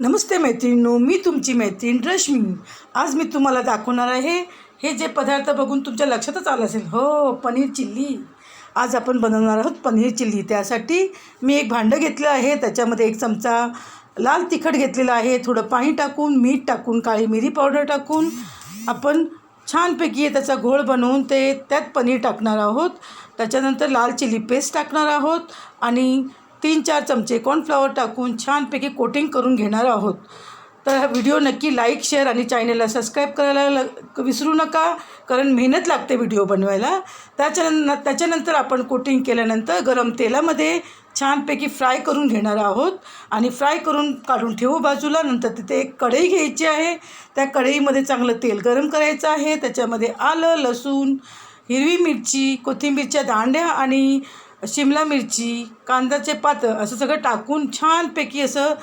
नमस्ते मैत्रिणींनो मी तुमची मैत्रीण रश्मी. आज मी तुम्हाला दाखवणार आहे हे जे पदार्थ बघून तुमच्या लक्षातच आलं असेल. हो पनीर चिल्ली. आज आपण बनवणार आहोत पनीर चिल्ली. त्यासाठी मी एक भांडं घेतलं आहे. त्याच्यामध्ये एक चमचा लाल तिखट घेतलेलं आहे. थोडं पाणी टाकून मीठ टाकून काळी मिरी पावडर टाकून आपण छानपैकी त्याचा घोळ बनवून ते त्यात पनीर टाकणार आहोत. त्याच्यानंतर लाल चिली पेस्ट टाकणार आहोत आणि तीन चार चमचे कॉर्नफ्लॉवर टाकून छानपैकी कोटिंग करून घेणार आहोत. तर हा व्हिडिओ नक्की लाईक शेअर आणि चॅनलला सबस्क्राईब करायला ल विसरू नका कारण मेहनत लागते व्हिडिओ बनवायला. त्याच्यान त्याच्यानंतर आपण कोटिंग केल्यानंतर गरम तेलामध्ये छानपैकी फ्राय करून घेणार आहोत. आणि फ्राय करून काढून ठेवू बाजूला नंतर तिथे एक कढई घ्यायची आहे. त्या कढईमध्ये चांगलं तेल गरम करायचं आहे. त्याच्यामध्ये आलं लसूण हिरवी मिरची कोथिंबीरच्या दांड्या आणि शिमला मिरची कांद्याचे पातं असं सगळं टाकून छानपैकी असं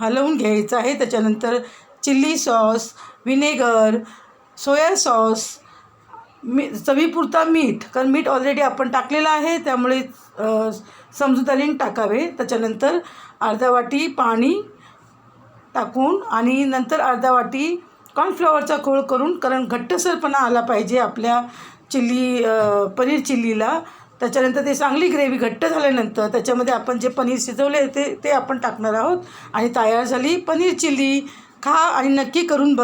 हलवून घ्यायचं आहे. त्याच्यानंतर chilli sauce vinegar soya sauce मी चवीपुरता मीठ कारण मीठ ऑलरेडी आपण टाकलेलं आहे त्यामुळे अ, टाकावे. त्याच्यानंतर अर्धा वाटी पाणी टाकून आणि नंतर अर्धा वाटी कॉर्नफ्लॉवरचा खोळ करून कारण घट्टसरपणा आला पाहिजे आपल्या चिल्ली पनीर चिल्लीला. त्याच्यानंतर ते चांगली ग्रेव्ही घट्ट झाल्यानंतर त्याच्यामध्ये आपण जे पनीर शिजवले ते ते आपण टाकणार आहोत. आणि तयार झाली पनीर चिल्ली. खा आणि नक्की करून बघा.